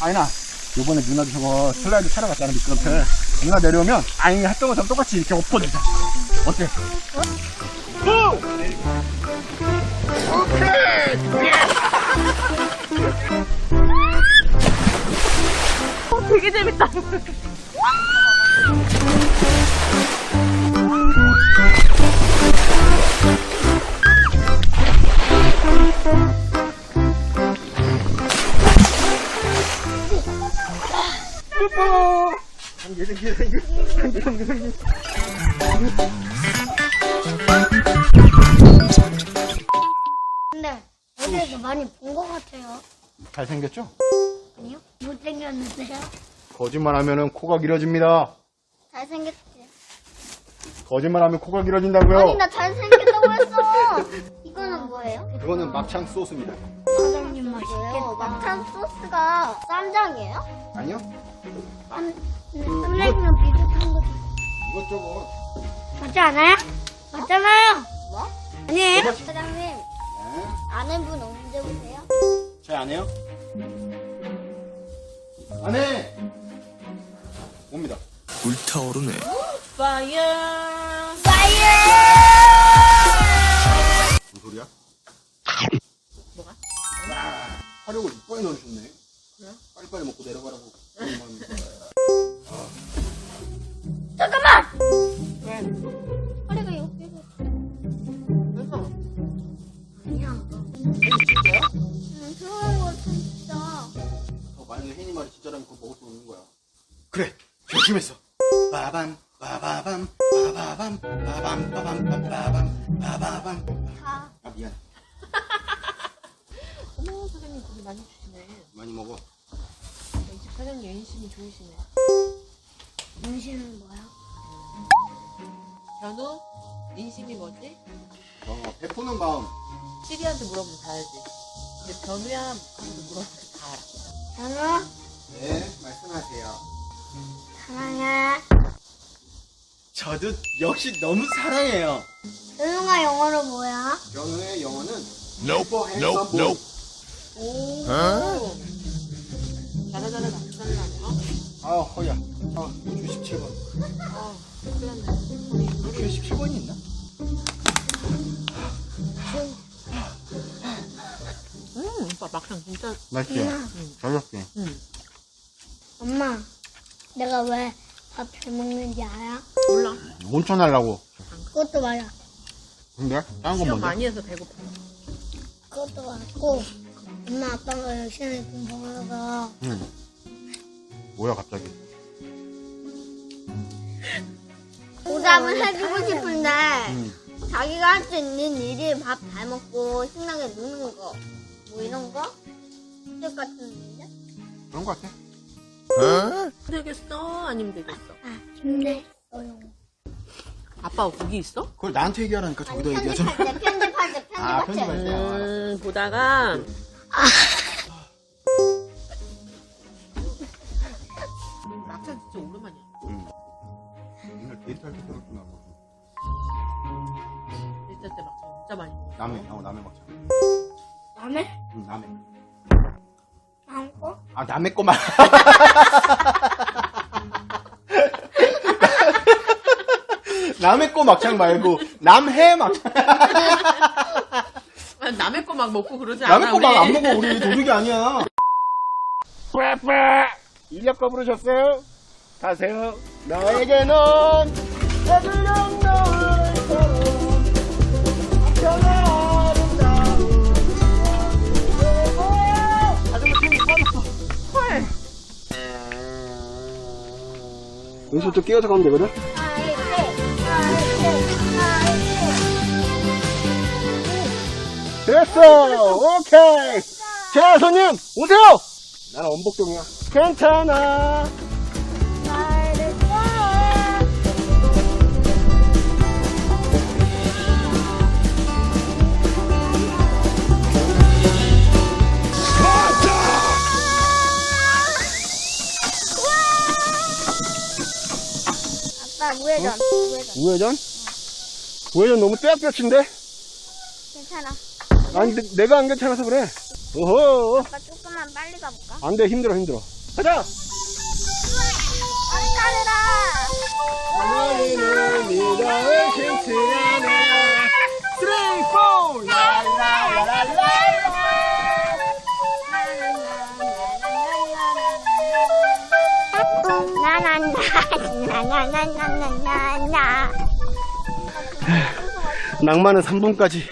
아이나 요번에 누나도 저거 슬라이드 타러 갔잖아 미끄럼틀. 누나 내려오면 아이 했던 것처럼 똑같이 이렇게 엎어주자. 어때? 오! 어, 되게 재밌다. 뽀뽀! 생기 어디에서 많이 본 것 같아요. 잘생겼죠? 아니요? 못생겼는데요? 거짓말하면 코가 길어집니다 잘생겼지? 거짓말하면 코가 길어진다고요 아니 나 잘생겼다고 했어. 이거는 뭐예요? 그거는 막창 소스입니다 사장님 맛있겠다. 막창 소스가 쌈장이에요? 아니요 쌈, 쌈장이랑 비슷한 거 이것저것 맞지 않아요? 맞잖아요. 뭐? 아니에요? 사장님 네. 아내분 언제 오세요? 제 아내요? 아내! 옵니다 불타오르네. 파이어. 파이어! 무슨 소리야? 뭐가? 화력을 이빨에 넣어주셨네 그래? 빨리빨리 먹고 내려가라고 어, 만약에 혜니 말이 진짜라면 그거 먹을 수 없는 거야 그래 결심했어 빠밤 빠바밤 빠바밤 빠밤 빠밤 빠바밤 빠바밤 다. 아 미안 어머 사장님 고기 많이 주시네. 많이 먹어 이집 사장님 인심이 좋으시네. 음식은 뭐야? 변우 인심이 뭐지? 어, 베푸는 마음 시리한테 물어보면 다 알지. 근데 변우야 한테 물어보면 다 알아. 나는 네 말씀하세요 사랑해. 저도 역시 너무 사랑해요 은우가 영어로 뭐야? 변우의 영어는 Nope, nope, nope. 오. 잘하잘하 잘하잘하. 아 허야 아 우주 17번 어. 큰일 났네. 우주 17번이 있나? 음, 오빠 막상 진짜. 맛있지? 응. 잘 먹게 음. 엄마, 내가 왜 밥 잘 먹는지 알아? 몰라. 온천 하려고 그것도 맞아. 근데? 다른 건 시험 뭔데? 많이 해서 배고파. 그것도 맞고, 엄마 아빠가 열심히 공부하다가 응 뭐야 갑자기 보답을 해주고 싶은데 응. 자기가 할 수 있는 일이 밥 잘 먹고 신나게 노는 거, 뭐 이런 거? 뜻 같은 일인데? 그런 거 같아 되겠어? 아니면 되겠어? 아, 힘내어요. 아빠가 고기 있어? 그걸 나한테 얘기하라니까 저기다 얘기하잖아 편집할 때, 편집할 때, 아, 편집할 편집할 때. 때. 아, 음, 보다가. 막창 진짜 오랜만이야. 오늘 데이트할 때 들었구나 일자 때 막창 진짜 많이 먹어. 남해 어 남해 먹자 다음에? 응 남해 다음 거? 아 남해 거만 남해 거 막창 말고 남해 막창 아, 남의 거 막 먹고 그러지 않아. 남의 거 막 안 우리. 먹어 우리 도둑이 아니야 뿌뿌 인력거 부르셨어요? 가세요 나에게는 해불령 여기서 또 끼어서 가면 되거든? 됐어! 오케이! 자 손님 오세요! 나는 원복동이야. 괜찮아 아니야 우회전. 어? 우회전. 우회전? 어. 우회전 너무 떼약볕인데? 괜찮아. 아니 내, 가안 괜찮아서 그래. 어허. 아빠 조금만 빨리 가볼까? 안 돼 힘들어 힘들어. 가자. 어머니는 미더을 튼튼하네. 3, 4, 5. 나나나나나나 낭만은 3분까지.